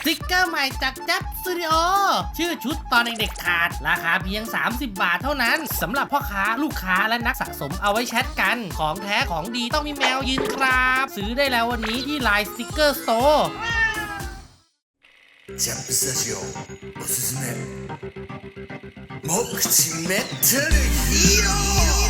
สติกเกอร์ใหม่จากจับสตูดิโอชื่อชุดตอนเด็กๆขาด ราคาเพียง 30 บาทเท่านั้นสำหรับพ่อค้าลูกค้าและนักสะสมเอาไว้แชทกัน ของแท้ของดีต้องมีแมวยืนครับ ซื้อได้แล้ววันนี้ที่ไลน์สติกเกอร์สโตร์ ジャンプスタジオおすすめ目口メタルヒーロー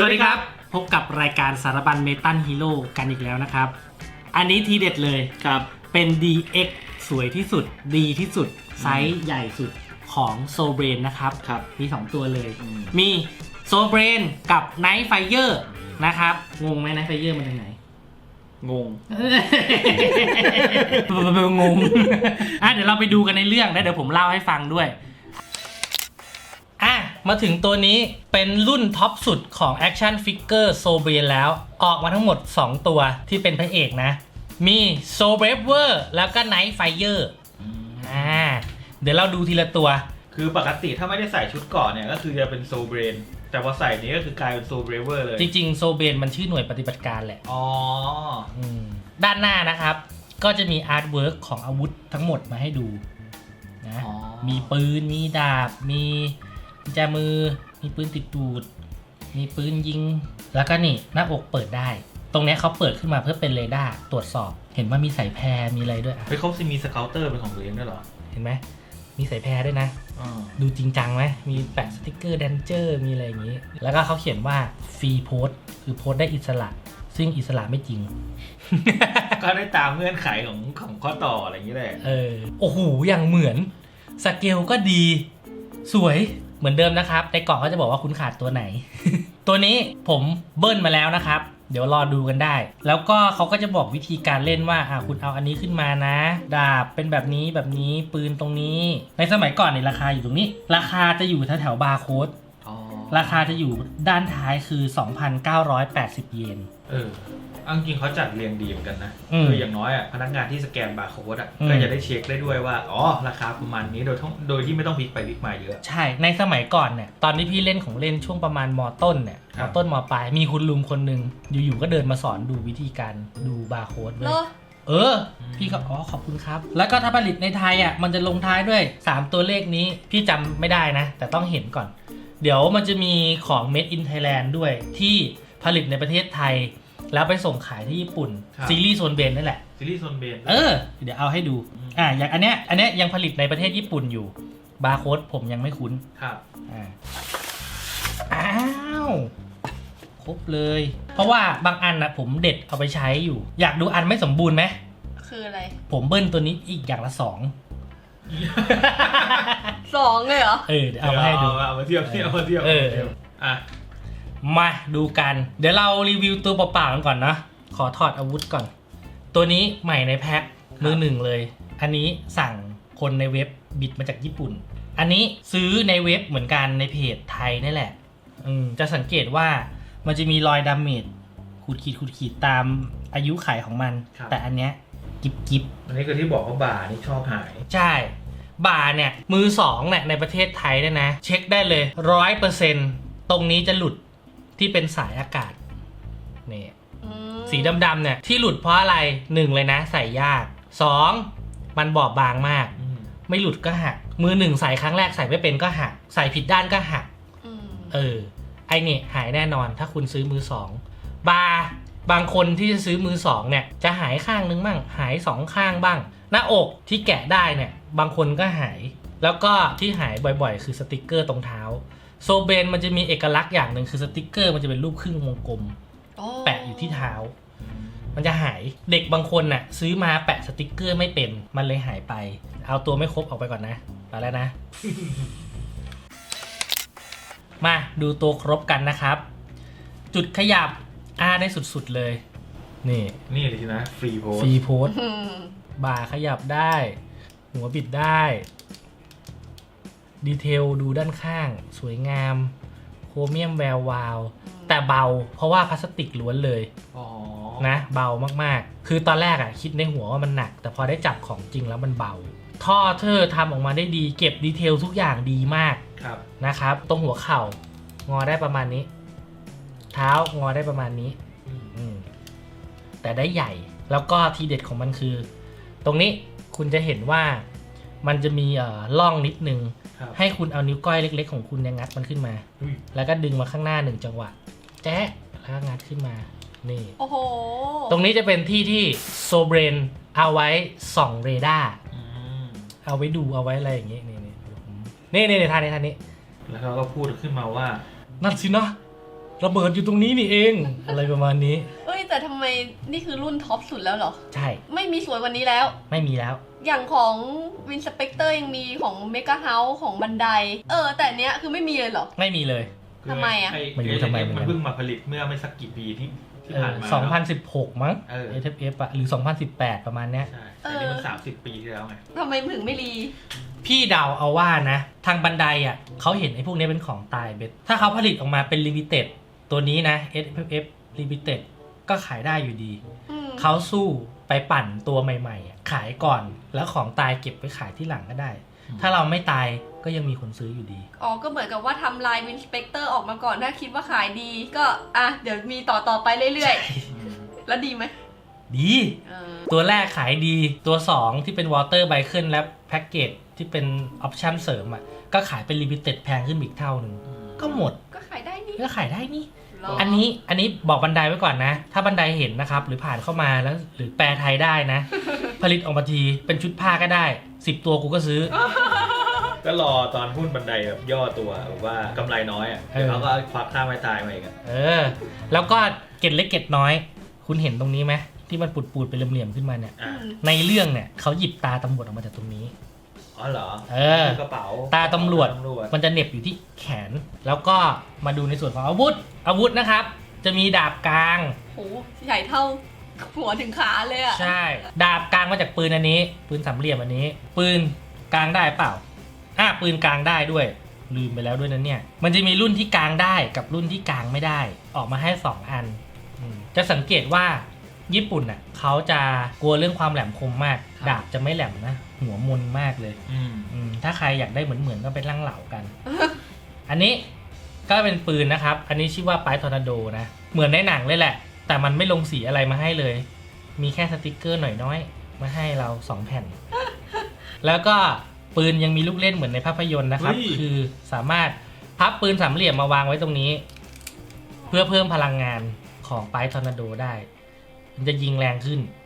สวัสดีครับ พบกับรายการสารบัญเมตันฮีโร่กันอีกแล้วนะครับ อันนี้ทีเด็ดเลย ครับ เป็น DX สวยที่สุด ดีที่สุด ไซส์ใหญ่สุดของโซเบรนนะครับ ครับ มี 2 ตัวเลย อืม มีโซเบรนกับไนท์ไฟเ e อร์นะครับ งงไหมไนท์ไฟเ e อร์มันทางไหน งง งง อะเดี๋ยวเราไปดูกันในเรื่องแล้วเดี๋ยวผมเล่าให้ฟังด้วยอะ มาถึงตัวนี้เป็นรุ่นท็อปสุดของ Action Figure s o b r a แล้ว ออกมาทั้งหมด 2 ตัวที่เป็นพระเอกนะ มี s o b r a v e r แล้วก็ Night Fire อ่าเดี๋ยวเราดูทีละตัว คือปกติถ้าไม่ได้ใส่ชุดเก่อนเนี่ยก็คือจะเป็นโซเบรน แต่พอใส่นี้ก็คือกลายเป็นโซเบรเวอร์เลย จริงๆโซเบนมันชื่อหน่วยปฏิบัติการแหละ อ๋ออืมด้านหน้านะครับ ก็จะมีอาร์ตเวิร์กของอาวุธทั้งหมดมาให้ดูนะ อ๋อ มีปืน มีดาบ มีกุ ญแจมือ มีปืนติดตูด มีปืนยิง แล้วก็นี่หน้าอกเปิดได้ ตรงเนี้ยเขาเปิดขึ้นมาเพื่อเป็นเรดาร์ตรวจสอบ เห็นว่ามีสายแพรมีอะไรด้วยอะเฮ้ยเขาจะมีสเกลเตอร์เป็นของตัวเองด้วยเหรอเห็นไหมมีสายแพรด้วยนะอ๋อดูจริงจังไหมมีแปะสติกเกอร์แดนเจอร์มีอะไรอย่างนี้ แล้วก็เขาเขียนว่าฟรีโพสคือโพสได้อิสระ ซึ่งอิสระไม่จริง ก็ได้ตามเงื่อนไขของของข้อต่ออะไรอย่างนี้แหละ เออ โอ้โห อย่างเหมือน สเกลก็ดี สวย เหมือนเดิมนะครับในกล่องเขาจะบอกว่าคุณขาดตัวไหน ตัวนี้ผมเบิ้ลมาแล้วนะครับ เดี๋ยวรอดูกันได้ แล้วก็เขาก็จะบอกวิธีการเล่นว่าอ่าคุณเอาอันนี้ขึ้นมานะ ดาบเป็นแบบนี้แบบนี้ปืนตรงนี้ ในสมัยก่อนเนี่ยราคาอยู่ตรงนี้ ราคาจะอยู่แถวๆบาร์โค้ดอ๋อราคาจะอยู่ด้านท้ายคือ 2,980 เยนเออ เอาจริงๆเขาจัดเรียงดีเหมือนกันนะ อืมคืออย่างน้อยอะพนักงานที่สแกนบาร์โค้ดอะอืม ก็จะได้เช็คได้ด้วยว่า อ๋อ ราคาประมาณนี้โดยท่องโดยที่ไม่ต้องพลิกไปพลิกมาเยอะ ใช่ ในสมัยก่อนเนี่ย ตอนที่พี่เล่นของเล่นช่วงประมาณมต้นเนี่ยครัมบต้นมปลาย มีคุณลุงคนหนึ่งอยู่ๆ ก็เดินมาสอนดูวิธีการดูบาร์โค้ดเลเหรย อ เออ พี่ก็อ๋อขอบคุณครับ แล้วก็ถ้าผลิตในไทยอะมันจะลงท้ายด้วย 3 ตัวเลขนี้ พี่จำไม่ได้นะ แต่ต้องเห็นก่อน เดี๋ยวมันจะมีของ Made in Thailand ด้วยที่ผลิตในประเทศไทย แล้วไปส่งขายที่ญี่ปุ่น ครับ ซีรีส์โซนเบนนั่นแหละ ซีรีส์โซนเบน เออ เดี๋ยวเอาให้ดูอ่า อย่างอันเนี้ย อันเนี้ยยังผลิตในประเทศญี่ปุ่นอยู่ บาร์โค้ดผมยังไม่คุ้น ครับ อ่า อ้าว ครบเลย เพราะว่าบางอันนะผมเด็ดเอาไปใช้อยู่ อยากดูอันไม่สมบูรณ์ไหม คืออะไรผมเบิ้ลตัวนี้อีกอย่างละสอง สองเลยเหรอ เออ เดี๋ยวเอามาให้ดู เอามาเทียบเทียบเอามาเทียบเออามาทียบอะ มาดูกัน เดี๋ยวเรารีวิวตัวเปล่าๆกันก่อนนะ ขอถอดอาวุธก่อน ตัวนี้ใหม่ในแพ็คมือหนึ่งเลย อันนี้สั่งคนในเว็บบิดมาจากญี่ปุ่น อันนี้ซื้อในเว็บเหมือนกันในเพจไทยนี่แหละ อืมจะสังเกตว่ามันจะมีรอยดาเมจขูดขีดขูดขีดตามอายุไขของมัน ครับ แต่อันเนี้ยกิบกิบอันนี้คือที่บอกว่าบ่านี่ชอบหาย ใช่ บาร์เนี่ย มือสองเนี่ยในประเทศไทยเนี่ยนะ เช็คได้เลยร้อยเปอร์เซ็นตรงนี้จะหลุด ที่เป็นสายอากาศนี่อืมสีดำๆเนี่ยที่หลุดเพราะอะไรหนึ่งเลยนะ ใส่ยากสองมันบอบบางมากอืมไม่หลุดก็หัก มือหนึ่งใส่ครั้งแรกใส่ไม่เป็นก็หัก ใส่ผิดด้านก็หักอืมเออ ไอเนี่ยหายแน่นอน ถ้าคุณซื้อมือสองบาร์บางคนที่จะซื้อมือสองเนี่ย จะหายข้างนึงบ้างหายสองข้างบ้าง หน้าอกที่แกะได้เนี่ย บางคนก็หาย แล้วก็ที่หายบ่อยๆ คือสติกเกอร์ตรงเท้า โซเบนมันจะมีเอกลักษณ์อย่างหนึ่งคือสติกเกอร์มันจะเป็นรูปครึ่งวงกลมโอ้แปะอยู่ที่เท้า มันจะหายเด็กบางคนน่ะ ซื้อมาแปะสติกเกอร์ไม่เป็นมันเลยหายไป เอาตัวไม่ครบออกไปก่อนนะไปแล้วนะ มาดูตัวครบกันนะครับ จุดขยับอาได้สุดๆเลย นี่นี่เลยนะ ฟรีโพสฟรีโพสอืมบ่าขยับได้ หัวบิดได้ ดีเทลดูด้านข้าง สวยงาม โครเมียมแวววาว แต่เบาเพราะว่าพลาสติกล้วนเลยอ๋อนะ เบามากๆ คือตอนแรกอะคิดในหัวว่ามันหนัก แต่พอได้จับของจริงแล้วมันเบา ท่อเธอทำออกมาได้ดี เก็บดีเทลทุกอย่างดีมากครับ นะครับ ตรงหัวเข่างอได้ประมาณนี้ เท้างอได้ประมาณนี้อืม อืมแต่ได้ใหญ่แล้วก็ทีเด็ดของมันคือ ตรงนี้คุณจะเห็นว่า มันจะมีเอ่อล่องนิดนึง ครับให้คุณเอานิ้วก้อยเล็ก ๆ ของคุณเนี่ยงัดมันขึ้นมา อุ้ยแล้วก็ดึงมาข้างหน้าหนึ่งจังหวะ แจ๊ะแล้วก็งัดขึ้นมา นี่ โอ้โหตรงนี้จะเป็นที่ที่โซเบรนเอาไว้ส่องเรดาร์ อืมเอาไว้ดูเอาไว้อะไรอย่างงี้นี่นี่นี่นี่นี่ท่านี้ท่านี้ แล้วเขาก็พูดขึ้นมาว่า นั่นสินะ ระเบิดอยู่ตรงนี้นี่เอง อะไรประมาณนี้ เอ้ยแต่ทำไมนี่คือรุ่นท็อปสุดแล้วเหรอ ใช่ ไม่มีสวยกว่านี้แล้ว ไม่มีแล้ว อย่างของวินสเปกเตอร์ยังมีของเมก a เฮาส์ของบันได เออ แต่เนี้ยคือไม่มีเลยเหรอ ไม่มีเลย ทำไมอะ ไม่รู้ทำไมเหมือนกัน มันเพิ่งมาผลิตเมื่อไม่สักกี่ปีที่ที่เอผ่าอนมาสองพันเนอะสิบหกมั้ง เออ FF อะหรือ 2018 ประมาณเนี้ย ใช่แต่นี่มันสามสิบปีที่แล้วไง ทำไมถึงไม่รีพี่เดาเอาว่านะ ทางบันไดอะเขาเห็นไอ้พวกนี้เป็นของตายเบ็ดถ้าเขาผลิตออกมาเป็นลิมิเต็ดตัวนี้นะ SFF Limited ก็ขายได้อยู่ดี อืมเขาสู้ ไปปั่นตัวใหม่ๆอะขายก่อนแล้วของตายเก็บไปขายที่หลังก็ได้อืมถ้าเราไม่ตายก็ยังมีคนซื้ออยู่ดี อ๋อ ก็เหมือนกับว่าทำลายวินสเปกเตอร์ออกมาก่อนถ้าคิดว่าขายดี ก็อะเดี๋ยวมีต่อต่อๆไปเรื่อยอืมๆแล้วดีไหมดีเออตัวแรกขายดีตัว 2 ที่เป็นวอเตอร์ไบเคิลและแพ็กเกจที่เป็นออปชั่นเสริมอะก็ขายเป็นลิมิเต็ดแพงขึ้นอีกเท่าหนึ่งก็หมดก็ขายได้นี่ก็ขายได้นี่หร ออันนี้อันนี้บอกบันไดไว้ก่อนนะ ถ้าบันไดเห็นนะครับ หรือผ่านเข้ามาแล้ว หรือแปลไทยได้นะ ผลิตออกมาทีเป็นชุดผ้าก็ได้10ตัวกูก็ซื้อ ก็รอตอนหุ้นบันไดแบบย่อตัวแบบว่ากำไรน้อยอะเออเดี๋ยวเขาก็ควักค่าไม้ตายมาอีกอะเออ แล้วก็เกร็ดเล็กเกร็ดน้อย คุณเห็นตรงนี้ไหมที่มันปูดๆเป็นเหลี่ยมๆขึ้นมาเนี่ยอะในเรื่องเนี่ยเขาหยิบตาตำรวจออกมาจากตรงนี้ อ๋อเหรอเออกระเป๋าตาตำรวจ ตำรวจมันจะเหน็บอยู่ที่แขน แล้วก็มาดูในส่วนของอาวุธ อาวุธนะครับ จะมีดาบกลาง โหใหญ่เท่าหัวถึงขาเลยอะใช่ ดาบกลางมาจากปืนอันนี้ ปืนสามเหลี่ยมอันนี้ ปืนกลางได้เปล่าอะปืนกลางได้ด้วย ลืมไปแล้วด้วยนะเนี่ย มันจะมีรุ่นที่กลางได้กับรุ่นที่กลางไม่ได้ ออกมาให้2อันอืมจะสังเกตว่าญี่ปุ่นน่ะเขาจะกลัวเรื่องความแหลมคมมาก ดาบจะไม่แหลมนะ หัวมนมากเลย อืมอืมถ้าใครอยากได้เหมือนเหมือนๆก็ไปลั่งเหล่ากัน อันนี้ก็เป็นปืนนะครับ อันนี้ชื่อว่าป y ทอร์นาโดนะ เหมือนในหนังเลยแหละ แต่มันไม่ลงสีอะไรมาให้เลย มีแค่สติกเกอร์หน่อยน้อยมาให้เรา2แผ่น แล้วก็ปืนยังมีลูกเล่นเหมือนในภาพยนตร์นะครับ เฮ้ย คือสามารถพับปืนสามเหลี่ยมมาวางไว้ตรงนี้ เพื่อเพิ่มพลังงานของป y ทอร์นาโดได้ มันจะยิงแรงขึ้นอ๋อ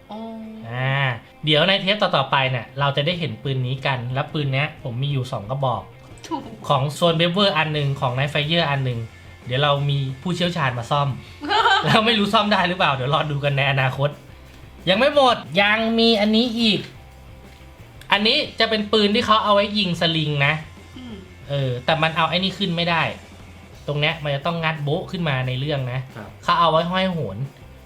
อ่าเดี๋ยวในเทปต่อ ๆ ไปเนี่ยเราจะได้เห็นปืนนี้กัน แล้วปืนเนี้ยผมมีอยู่ 2 กระบอก ถูกของโซนเบเวอร์อันหนึ่งของไนไฟเยอร์อันหนึ่งเดี๋ยวเรามีผู้เชี่ยวชาญมาซ่อม แล้วไม่รู้ซ่อมได้หรือเปล่า เดี๋ยวรอดูกันในอนาคต ยังไม่หมดยังมีอันนี้อีก อันนี้จะเป็นปืนที่เขาเอาไว้ยิงสลิงนะ อืมเออ แต่มันเอาไอ้นี่ขึ้นไม่ได้ ตรงเนี้ยมันจะต้องงัดโบ๊ะขึ้นมาในเรื่องนะครับ เขาเอาไว้ห้อยโหน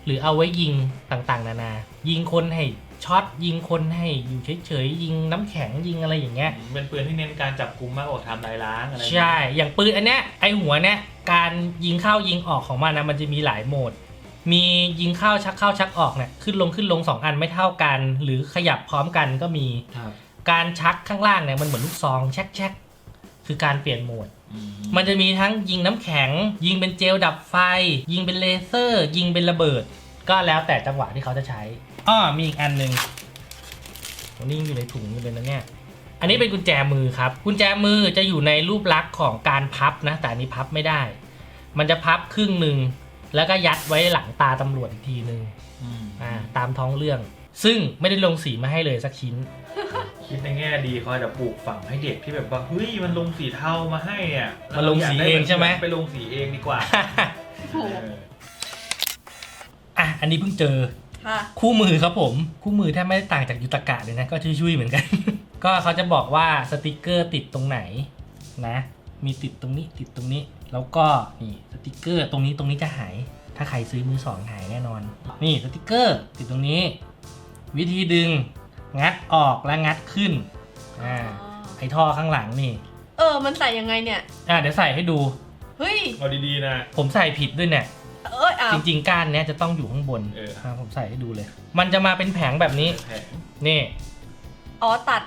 หรือเอาไว้ยิงต่างๆ นานา ยิงคนให้ช็อตยิงคนให้อยู่เฉยๆยิงน้ำแข็งยิงอะไรอย่างเงี้ยเป็นปืนที่เน้นการจับกุมมากกว่าทำลายล้างอะไรใช่ อย่างปืนอันเนี้ยไอหัวเนี้ยการยิงเข้ายิงออกของมันนะมันจะมีหลายโหมด มียิงเข้าชักเข้าชักออกเนี่ยขึ้นลงขึ้นลงสองอันไม่เท่ากัน หรือขยับพร้อมกันก็มีครับการชักข้างล่างเนี่ยมันเหมือนลูกซองแช็กแช็กคือการเปลี่ยนโหมดอื มมันจะมีทั้งยิงน้ำแข็ง ยิงเป็นเจลดับไฟ ยิงเป็นเลเซอร์ ยิงเป็นระเบิด ก็แล้วแต่จังหวะที่เขาจะใช้อ้อมีอีกอันหนึ่งตรงนี้ยังอยู่ในถุงอยู่เลยนะเนี่ยอันนี้เป็นกุญแจมือครับ กุญแจมือจะอยู่ในรูปลักษณ์ของการพับนะ แต่อันนี้พับไม่ได้ มันจะพับครึ่งหนึ่งแล้วก็ยัดไว้หลังตาตำรวจอีกทีหนึ่งอืมอ่าตามท้องเรื่อง ซึ่งไม่ได้ลงสีมาให้เลยสักชิ้น คิดในแง่ดีเขาอาจจะปลูกฝังให้เด็กที่แบบว่าเฮ้ยมันลงสีเทามาให้อะมันลงสีเองใช่ไหม ไปลงสีเองดีกว่าโอ้โหเอออะ อันนี้เพิ่งเจอ ค่ะคู่มือครับผม คู่มือแทบไม่ได้ต่างจากยุตกะเลยนะ ก็ชุยๆเหมือนกัน ก็เขาจะบอกว่าสติกเกอร์ติดตรงไหนนะ มีติดตรงนี้ติดตรงนี้ แล้วก็นี่สติกเกอร์ตรงนี้ตรงนี้จะหาย ถ้าใครซื้อมือสองหายแน่นอน นี่สติกเกอร์ติดตรงนี้ วิธีดึงงัดออกและงัดขึ้นอ่าไอท่อข้างหลังนี่เออ มันใส่ยังไงเนี่ย อ่าเดี๋ยวใส่ให้ดู เฮ้ย เอาดีๆนะ ผมใส่ผิดด้วยเนี่ย เอ้ยอ้าวจริงๆ ก้านเนี้ยจะต้องอยู่ข้างบนเอออ่าผมใส่ให้ดูเลย มันจะมาเป็นแผงแบบนี้ แผงนี่ อ๋อตัด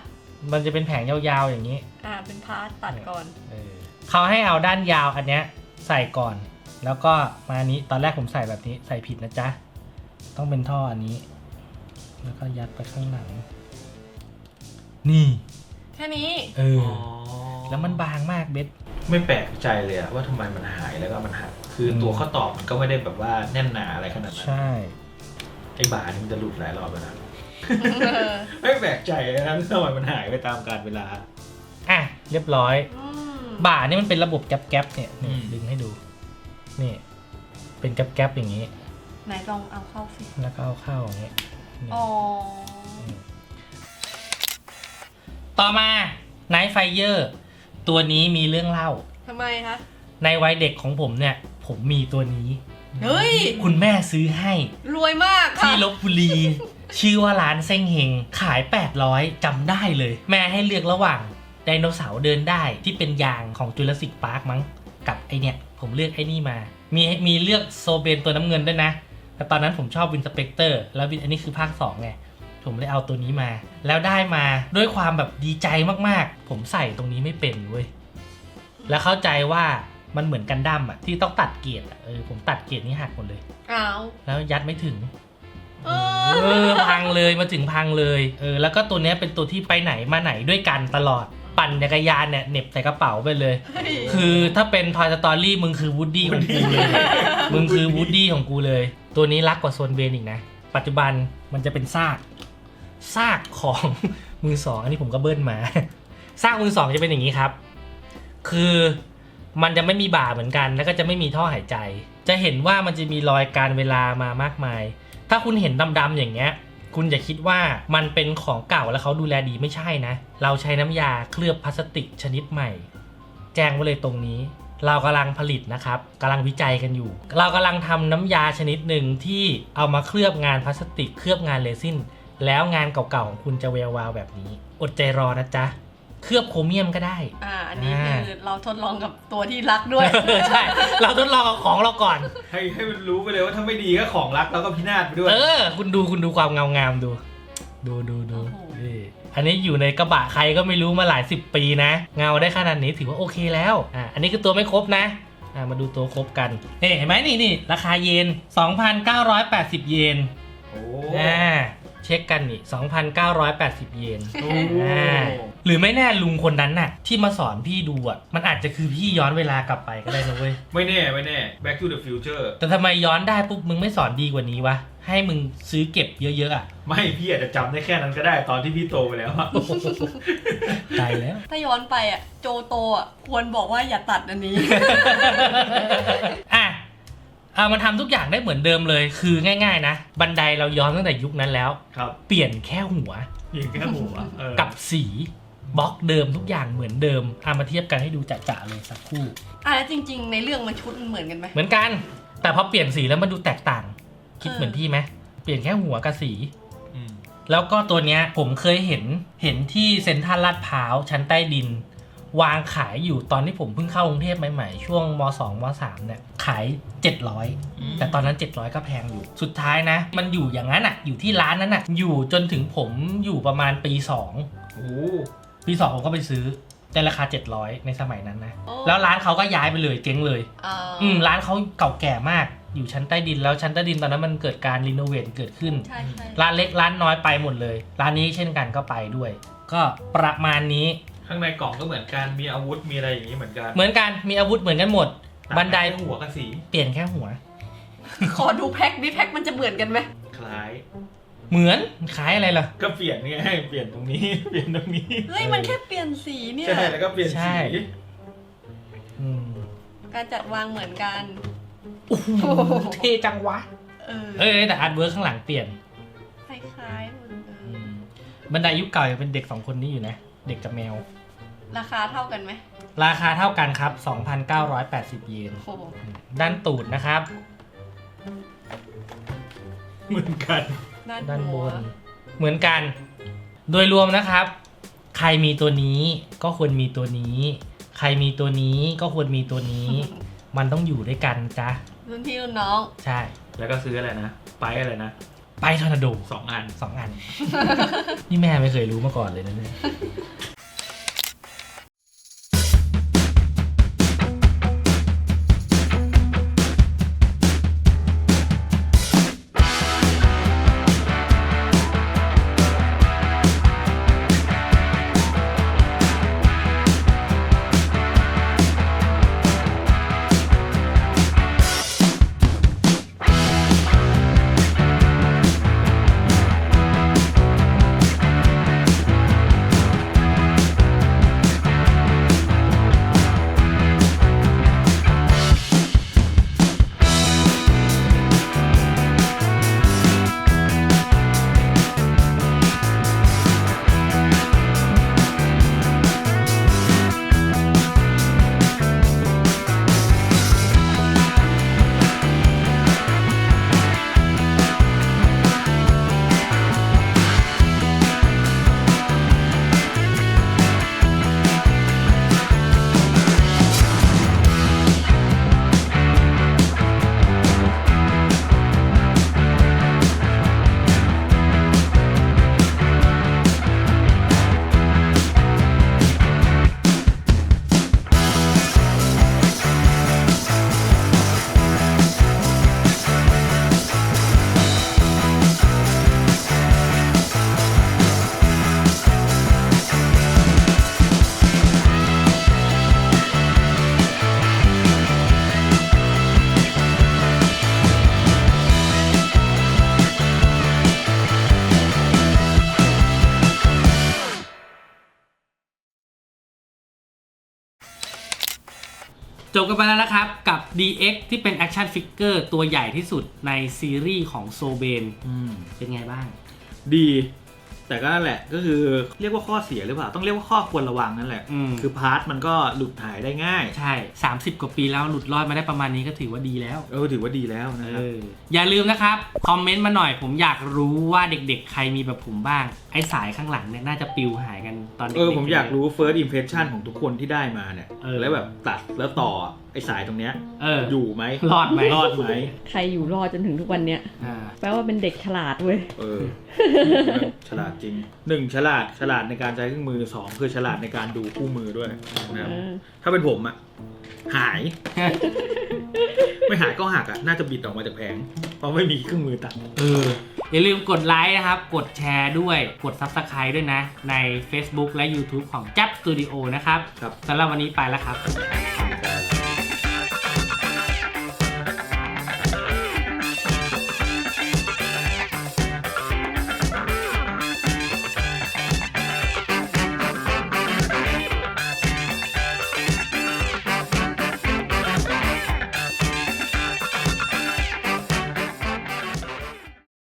มันจะเป็นแผงยาวๆอย่างนี้ อ่า เป็นพาร์ทตัดก่อน เออเขาให้เอาด้านยาวอันเนี้ยใส่ก่อน แล้วก็มาอันนี้ตอนแรกผมใส่แบบนี้ใส่ผิดนะจ๊ะ ต้องเป็นท่ออันนี้ แล้วก็ยัดไปข้างหลัง นี่ แค่นี้ เอออ๋อแล้วมันบางมากเบส ไม่แปลกใจเลยอะว่าทำไมมันหายแล้วก็มันหักคืออม ตัวข้อต่อมันก็ไม่ได้แบบว่าแน่นหนาอะไรขนาดนั้นใช่ ไอ้บาร์นี่มันจะหลุดหลายรอบแล้วนะไม่แปลกใจนะทำไมมันหายไปตามกาลเวลา อะ เรียบร้อยอืมบ่านี่มันเป็นระบบแก๊บๆเนี่ยนี่อืม ดึงให้ดู นี่ เป็นแก๊บๆอย่างนี้ ไหนลองเอาเข้าสิ แล้วก็เอาเข้าอย่างนี้นี่ อ๋อ ต่อมา Night Fire ตัวนี้มีเรื่องเล่า ทำไมคะ ในวัยเด็กของผมเนี่ย ผมมีตัวนี้ เฮ้ย คุณแม่ซื้อให้ รวยมากค่ะ ที่ลบบุรี ชื่อว่าร้านเซ้งเฮงขาย 800จำได้เลย แม่ให้เลือกระหว่างไดโนเสาร์เดินได้ที่เป็นยางของจุลศิกพาร์คมั้ง กับไอเนี่ย ผมเลือกไอ้นี่มา มีมีเลือกโซเบนตัวน้ำเงินด้วยนะ แต่ตอนนั้นผมชอบวินสเปกเตอร์แล้ววินอันนี้คือภาค2ไงผมเลยเอาตัวนี้มา แล้วได้มาด้วยความแบบดีใจมากๆ ผมใส่ตรงนี้ไม่เป็นเว้ยแล้วเข้าใจว่ามันเหมือนกันดั้มอะที่ต้องตัดเกียร์อะเออผมตัดเกียร์นี้หักหมดเลย อ้าวแล้วยัดไม่ถึงเอเอออพังเลยมาถึงพังเลยเออแล้วก็ตัวเนี้ยเป็นตัวที่ไปไหนมาไหนด้วยกันตลอด ปั่นจักรยานเนี่ยเหน็บใส่กระเป๋าไปเลยเฮ้ยคือถ้าเป็น Toy Story มึงคือวูดดี้ของกูเลย มึงคือวูดดี้ของกูเลย ตัวนี้รักกว่าโซนเบนอีกนะ ปัจจุบันมันจะเป็นซาก ซากของมือสองอันนี้ผมก็เบิ้ลมา ซากมือสองจะเป็นอย่างนี้ครับ คือมันจะไม่มีบ่าเหมือนกัน แล้วก็จะไม่มีท่อหายใจ จะเห็นว่ามันจะมีรอยการเวลามามากมาย ถ้าคุณเห็นดำๆอย่างเงี้ย คุณอย่าคิดว่ามันเป็นของเก่าแล้วเขาดูแลดีไม่ใช่นะ เราใช้น้ำยาเคลือบพลาสติกชนิดใหม่ แจ้งไว้เลยตรงนี้ เรากำลังผลิตนะครับกำลังวิจัยกันอยู่ เรากำลังทำน้ำยาชนิดหนึ่งที่เอามาเคลือบงานพลาสติก เคลือบงานเรซินแล้วงานเก่าๆของคุณจะแวววาวแบบนี้ อดใจรอนะจ๊ะ เคลือบโครเมียมก็ได้ อ่าอันนี้อ่าคือเราทดลองกับตัวที่รักด้วย ใช่ เราทดลองเอาของเราก่อน ให้ให้มันรู้ไปเลยว่าถ้าไม่ดีก็ของรักแล้วก็พินาศไปด้วย เออ คุณดูคุณดูความเงางามดู ดูดูดูโอ้โห นี่อันนี้อยู่ในกระบะใครก็ไม่รู้มาหลายสิบปีนะ เงาได้ขนาดนี้ถือว่าโอเคแล้ว อะอันนี้คือตัวไม่ครบนะ อะมาดูตัวครบกัน นี่เห็นไหมนี่นี่ราคาเยน 2,980 เยน โอ้อ่า เช็คกันนี่2,980 เยน โอ้อ่าหรือไม่แน่ลุงคนนั้นน่ะ ที่มาสอนพี่ดูอะ มันอาจจะคือพี่ย้อนเวลากลับไปก็ได้นะเว้ย ไม่แน่ ไม่แน่ Back to the Future แต่ทำไมย้อนได้ปุ๊บมึงไม่สอนดีกว่านี้วะ ให้มึงซื้อเก็บเยอะๆอะ ไม่พี่อาจจะจำได้แค่นั้นก็ได้ตอนที่พี่โตไปแล้วอะ ตายแล้ว ถ้าย้อนไปอะ โจโตอะ ควรบอกว่าอย่าตัดอันนี้ อะเอามันทำทุกอย่างได้เหมือนเดิมเลย คือง่าย ๆ นะ บันไดเราย้อนตั้งแต่ยุคนั้นแล้ว ครับ เปลี่ยนแค่หัวเพียงแค่หัวเออกับสีบล็อกเดิมทุกอย่างเหมือนเดิมเอามาเทียบกันให้ดูจะๆเลยสักครู่อะแล้วจริง ๆ ในเรื่องมันชุดมันเหมือนกันไหมเหมือนกัน แต่พอเปลี่ยนสีแล้วมันดูแตกต่าง คิดเออเหมือนพี่ไหมเปลี่ยนแค่หัวกับสีอืมแล้วก็ตัวเนี้ยผมเคยเห็นเห็นที่เซ็นทรัลลาดพร้าวชั้นใต้ดิน วางขายอยู่ตอนที่ผมเพิ่งเข้ากรุงเทพใหม่ๆ ช่วงม 2ม3เนี่ยขาย 700 แต่ตอนนั้น 700 ก็แพงอยู่ สุดท้ายนะ มันอยู่อย่างนั้นอะ อยู่ที่ร้านนั้นอะ อยู่จนถึงผมอยู่ประมาณปี 2 โอ้ปี 2 ผมก็ไปซื้อในราคา 700 ในสมัยนั้นนะโอ้แล้วร้านเขาก็ย้ายไปเลยเจ๊งเลยอ่าอืมร้านเขาเก่าแก่มากอยู่ชั้นใต้ดินแล้วชั้นใต้ดินตอนนั้นมันเกิดการรีโนเวทเกิดขึ้นใช่ใช่ร้านเล็กร้านน้อยไปหมดเลย ร้านนี้เช่นกันก็ไปด้วย ก็ประมาณนี้ ข้างในกล่องก็เหมือนกันมีอาวุธมีอะไรอย่างนี้เหมือนกันเหมือนกันมีอาวุธเหมือนกันหมด บันไดต่างแค่หัวกับสีเปลี่ยนแค่หัว ขอดูแพ็คดิแพ็คมันจะเหมือนกันไหมคล้าย เหมือนขายอะไรล่ะ ก็เปลี่ยนไงเปลี่ยนตรงนี้ เปลี่ยนตรงนี้เฮ้ยมันแค่เปลี่ยนสีเนี่ย ใช่แล้วก็เปลี่ยนใช่ สีอืมการจัดวางเหมือนกัน โอ้โหเท่จังวะ เออเอ้ยแต่อาร์ตเวิร์กข้างหลังเปลี่ยนคล้ายๆเหมือนเดิอืมมบันไดยุคเก่ายังเป็นเด็กสองคนนี้อยู่นะ เด็กกับแมว ราคาเท่ากันไหมราคาเท่ากันครับ 2,980 เยน โอ้โหด้านตูดนะครับ เหมือนกัน ด้านด้านบหัวนเหมือนกัน โดยรวมนะครับ ใครมีตัวนี้ก็ควรมีตัวนี้ ใครมีตัวนี้ก็ควรมีตัวนี้ มันต้องอยู่ด้วยกันจ้ะรุ่นพี่รุ่นน้อง ใช่ แล้วก็ซื้ออะไรนะ ไปอะไรนะ ไปทอร์นาโดสองอัน สองอัน นี่แม่ไม่เคยรู้มาก่อนเลยนะเนี่ย บกันไปแล้วนะครับ กับ DX ที่เป็น Action Figure ตัวใหญ่ที่สุดในซีรีส์ของโซเบน อืม เป็นไงบ้าง ดี แต่ก็นั่นแหละก็คือเรียกว่าข้อเสียหรือเปล่า ต้องเรียกว่าข้อควรระวังนั่นแหละ อืม คือพาร์ทมันก็หลุดหายได้ง่ายใช่ 30 กว่าปีแล้วหลุดรอดมาได้ประมาณนี้ก็ถือว่าดีแล้ว เออถือว่าดีแล้วนะครับอย่าลืมนะครับ คอมเมนต์มาหน่อยผมอยากรู้ว่าเด็กๆ ใครมีแบบผมบ้าง ไอ้สายข้างหลังเนี่ยน่าจะปิวหายกันตอนเด็กๆ เออผมอยากรู้ first impression ของทุกคนที่ได้มาเนี่ย เออ แล้วแบบตัดแล้วต่อไอ้สายตรงเนี้ยเอออยู่ไหมรอดไหมรอดไหมใครอยู่รอดจนถึงทุกวันเนี้ยอ่าแปลว่าเป็นเด็กฉลาดเว้ย เออ ฉลาดจริงหนึ่งฉลาดฉลาดในการใช้เครื่องมือสองคือฉลาดในการดูคู่มือด้วยนะครับเออถ้าเป็นผมอะหาย ไม่หายก็หักอะน่าจะบิดออกมาจากแผง เพราะไม่มีเครื่องมือตัด เอออย่าลืมกดไลค์นะครับ กดแชร์ด้วยกด Subscribe ด้วยนะ ใน Facebook และ YouTube ของ j a b Studio นะครับครับ สำหรับวันนี้ไปแล้วครับ